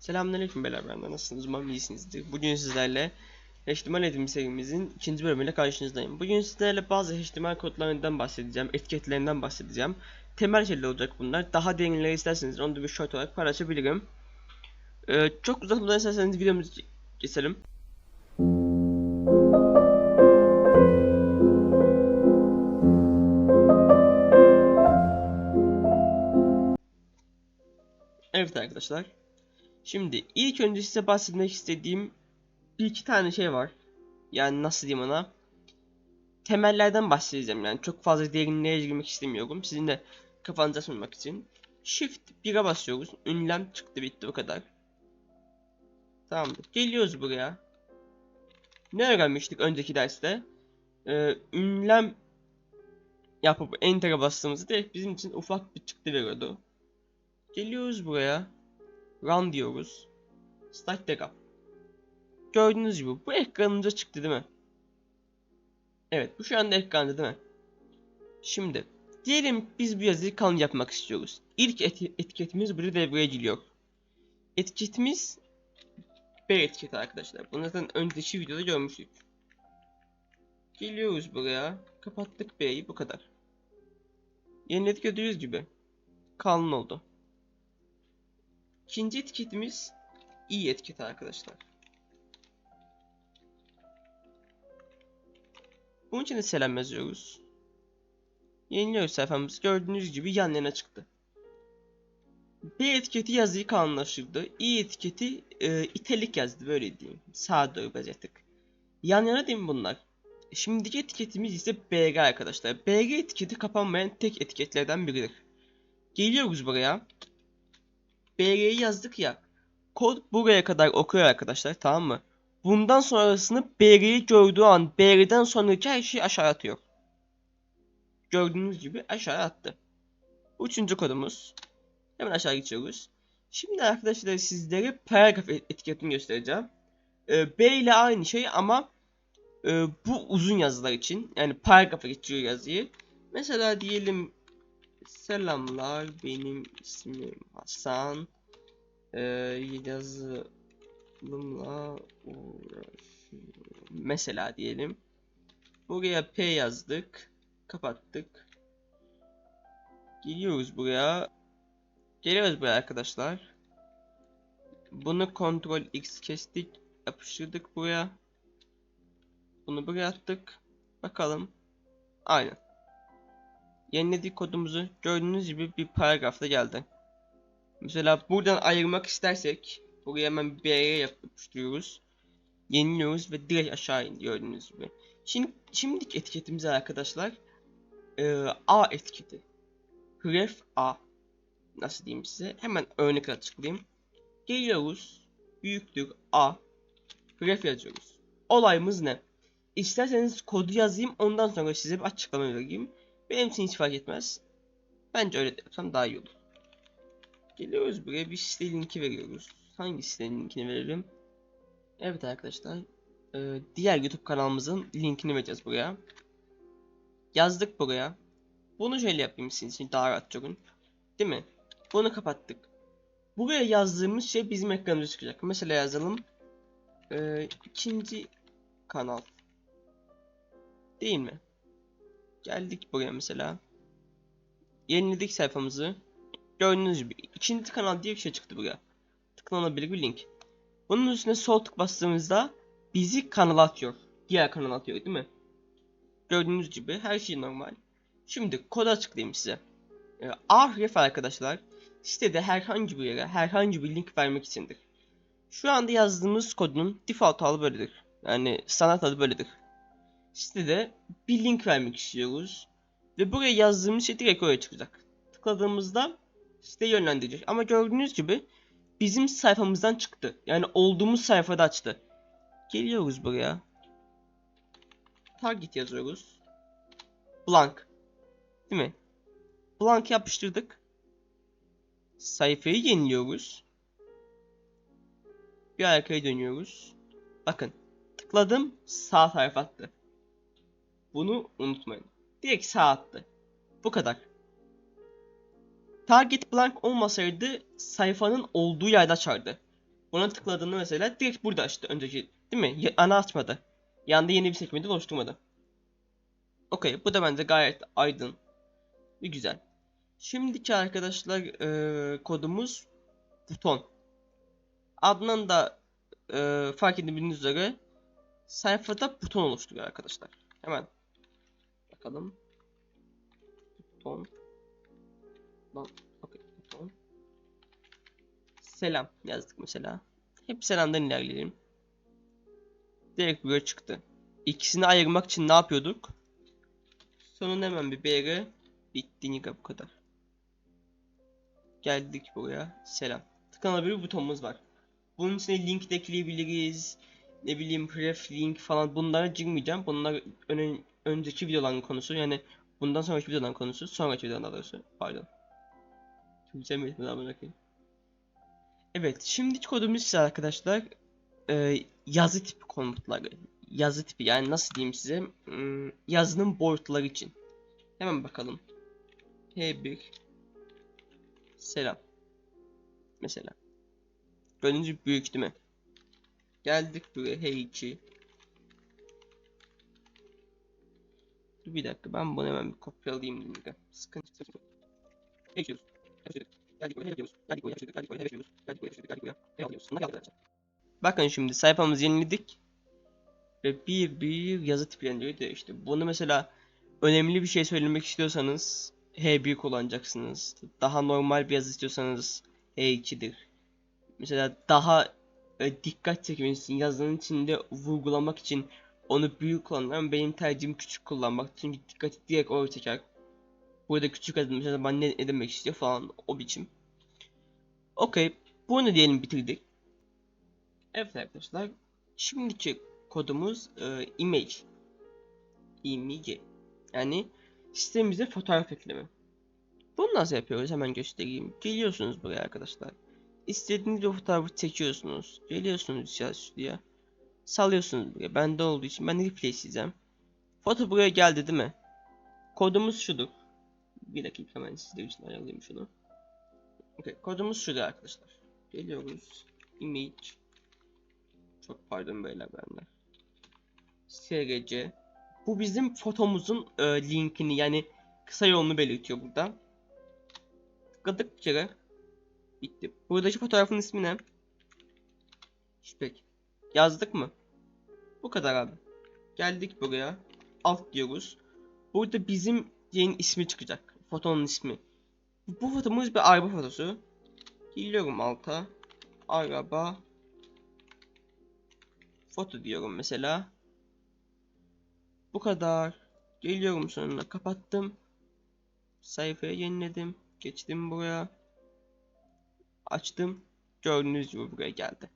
Selamünaleyküm beyler benden nasılsınız umarım iyisinizdir. Bugün sizlerle HTML eğitim serimizin ikinci bölümüyle karşınızdayım. Bugün sizlerle bazı HTML kodlarından bahsedeceğim, etiketlerinden bahsedeceğim. Temel şeyler olacak bunlar. Daha derinleri isterseniz onu da bir short olarak paylaşabilirim. Ee, çok uzatmadan isterseniz videomuzu geçelim. Evet arkadaşlar. Şimdi ilk önce size bahsetmek istediğim bir iki tane şey var. Yani nasıl diyeyim ona? Temellerden bahsedeceğim yani çok fazla derinliğe girmek istemiyorum. Sizin de kafanıza sunmak için. Shift 1'e basıyoruz. Ünlem çıktı bitti o kadar. Tamamdır. Geliyoruz buraya. Ne öğrenmiştik önceki derste? Ee, ünlem yapıp enter'a bastığımızda direkt bizim için ufak bir çıktı veriyordu. Geliyoruz buraya. Run diyoruz. Start backup. Gördüğünüz gibi bu ekranımıza çıktı değil mi? Evet bu şu anda ekranda değil mi? Şimdi diyelim biz bu yazıyı kalın yapmak istiyoruz. İlk eti- etiketimiz burada devreye giriyor. Etiketimiz B etiketi arkadaşlar. Bunu zaten önceki videoda görmüştük. Geliyoruz buraya. Kapattık B'yi bu kadar. Yeniledik gördüğünüz gibi. Kalın oldu. İkinci etiketimiz iyi etiketi arkadaşlar. Bunun için de selam yazıyoruz. Yeniliyoruz sayfamız. Gördüğünüz gibi yan yana çıktı. B etiketi yazıyı kalınlaştırdı. İ etiketi e, itelik yazdı böyle diyeyim. Sağa doğru bezettik. Yan yana değil mi bunlar? Şimdiki etiketimiz ise BG arkadaşlar. BG etiketi kapanmayan tek etiketlerden biridir. Geliyoruz buraya. BG'yi yazdık ya. Kod buraya kadar okuyor arkadaşlar tamam mı? Bundan sonrasını BG'yi gördüğü an BG'den sonraki her şeyi aşağı atıyor. Gördüğünüz gibi aşağı attı. Üçüncü kodumuz. Hemen aşağı geçiyoruz. Şimdi arkadaşlar sizlere paragraf et- etiketini göstereceğim. Ee, B ile aynı şey ama e, bu uzun yazılar için yani paragrafa geçiyor yazıyı. Mesela diyelim Selamlar benim ismim Hasan. Ee, yazılımla uğraşıyorum. Mesela diyelim buraya P yazdık kapattık. Geliyoruz buraya. Geliyoruz buraya arkadaşlar. Bunu kontrol X kestik yapıştırdık buraya. Bunu buraya attık. Bakalım. Aynen Yeniledik kodumuzu gördüğünüz gibi bir paragrafta geldi. Mesela buradan ayırmak istersek buraya hemen bir B'ye yapıştırıyoruz. Yeniliyoruz ve direkt aşağı indi gördüğünüz gibi. Şimdi şimdiki etiketimiz arkadaşlar e, A etiketi. Ref A. Nasıl diyeyim size? Hemen örnek açıklayayım. Geliyoruz. Büyüktür A. Ref yazıyoruz. Olayımız ne? İsterseniz kodu yazayım ondan sonra size bir açıklama vereyim. Benim için hiç fark etmez. Bence öyle yapsam daha iyi olur. Geliyoruz buraya bir site linki veriyoruz. Hangi site linkini verelim? Evet arkadaşlar. e, diğer YouTube kanalımızın linkini vereceğiz buraya. Yazdık buraya. Bunu şöyle yapayım sizin için daha rahat görün. Değil mi? Bunu kapattık. Buraya yazdığımız şey bizim ekranımıza çıkacak. Mesela yazalım. E, ikinci kanal. Değil mi? Geldik buraya mesela. Yeniledik sayfamızı. Gördüğünüz gibi ikinci kanal diye bir şey çıktı buraya. Tıklanabilir bir link. Bunun üstüne sol tık bastığımızda bizi kanala atıyor. Diğer kanala atıyor değil mi? Gördüğünüz gibi her şey normal. Şimdi kodu açıklayayım size. Ee, Ahref arkadaşlar sitede herhangi bir yere herhangi bir link vermek içindir. Şu anda yazdığımız kodun default adı böyledir. Yani standart adı böyledir sitede bir link vermek istiyoruz. Ve buraya yazdığımız şey direkt oraya çıkacak. Tıkladığımızda site yönlendirecek. Ama gördüğünüz gibi bizim sayfamızdan çıktı. Yani olduğumuz sayfada açtı. Geliyoruz buraya. Target yazıyoruz. Blank. Değil mi? Blank yapıştırdık. Sayfayı yeniliyoruz. Bir arkaya dönüyoruz. Bakın. Tıkladım sağ tarafa attı. Bunu unutmayın. Direkt sağ attı. Bu kadar. Target blank olmasaydı sayfanın olduğu yerde açardı. Buna tıkladığında mesela direkt burada açtı önceki. Değil mi? Ana açmadı. Yanda yeni bir sekmede oluşturmadı. Okey. Bu da bence gayet aydın. Ve güzel. Şimdiki arkadaşlar eee, kodumuz buton. Adnan da eee, fark edebildiğiniz üzere sayfada buton oluşturuyor arkadaşlar. Hemen bakalım. Lan, okey, buton. Selam yazdık mesela. Hep selamdan ilerleyelim. Direkt buraya çıktı. İkisini ayırmak için ne yapıyorduk? Sonun hemen bir BR bitti Niga bu kadar. Geldik buraya. Selam. Tıklanabilir bir butonumuz var. Bunun içine link de ekleyebiliriz. Ne bileyim pref link falan bunlara girmeyeceğim. Bunlar ön, önceki videoların konusu. Yani bundan sonraki videoların konusu. Sonraki videodan daha. Pardon. Kimse amına koyayım. Evet, şimdiki kodumuz ise arkadaşlar e, yazı tipi komutları. Yazı tipi yani nasıl diyeyim size? Hmm, yazının boyutları için. Hemen bakalım. H1 Selam. Mesela. Gördüğünüz büyük değil mi? Geldik buraya H2 Bir dakika ben bunu hemen bir kopyalayayım. dakika. Sıkıntı yok. Geçiyoruz. Geldik buraya. Geldik buraya. Geldik buraya. Geldik buraya yapıyoruz. Geldik buraya ne alıyoruz? Bunlar yapıyoruz. Bakın şimdi sayfamızı yeniledik. Ve bir bir yazı tiplendiriliyor diyor işte. Bunu mesela önemli bir şey söylemek istiyorsanız H1 kullanacaksınız. Daha normal bir yazı istiyorsanız H2'dir. Mesela daha e, dikkat çekmek için yazının içinde vurgulamak için onu büyük kullanırım. Benim tercihim küçük kullanmak. Çünkü dikkati direkt oraya çeker. Burada küçük adım mesela ben ne, ne demek istiyor falan o biçim. Okey. Bunu diyelim bitirdik. Evet arkadaşlar. Şimdiki kodumuz e, image. image. Yani sistemimize fotoğraf ekleme. Bunu nasıl yapıyoruz hemen göstereyim. Geliyorsunuz buraya arkadaşlar. İstediğiniz bir fotoğrafı çekiyorsunuz. Geliyorsunuz ya stüdyoya. Salıyorsunuz buraya. Bende olduğu için ben replay çizeceğim. Foto buraya geldi değil mi? Kodumuz şudur. Bir dakika hemen sizler için ayarlayayım şunu. Okay, kodumuz şurada arkadaşlar. Geliyoruz. Image. Çok pardon beyler benden. SRC. Bu bizim fotomuzun e, linkini yani kısa yolunu belirtiyor burada. Tıkladık bir kere. Bitti. Buradaki fotoğrafın ismi ne? İşbek. Yazdık mı? Bu kadar abi. Geldik buraya. Alt diyoruz. Burada bizim yayın ismi çıkacak. Fotonun ismi. Bu fotomuz bir araba fotosu. Geliyorum alta. Araba. Foto diyorum mesela. Bu kadar. Geliyorum sonuna kapattım. Sayfayı yeniledim. Geçtim buraya. Açtım. Gördüğünüz gibi buraya geldi.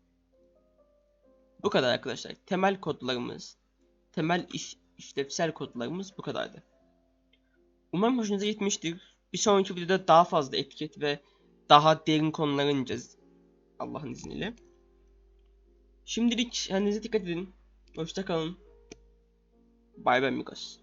Bu kadar arkadaşlar. Temel kodlarımız, temel iş, işlevsel kodlarımız bu kadardı. Umarım hoşunuza gitmiştir. Bir sonraki videoda daha fazla etiket ve daha derin konulara ineceğiz. Allah'ın izniyle. Şimdilik kendinize dikkat edin. Hoşça kalın. Bay bay amigos.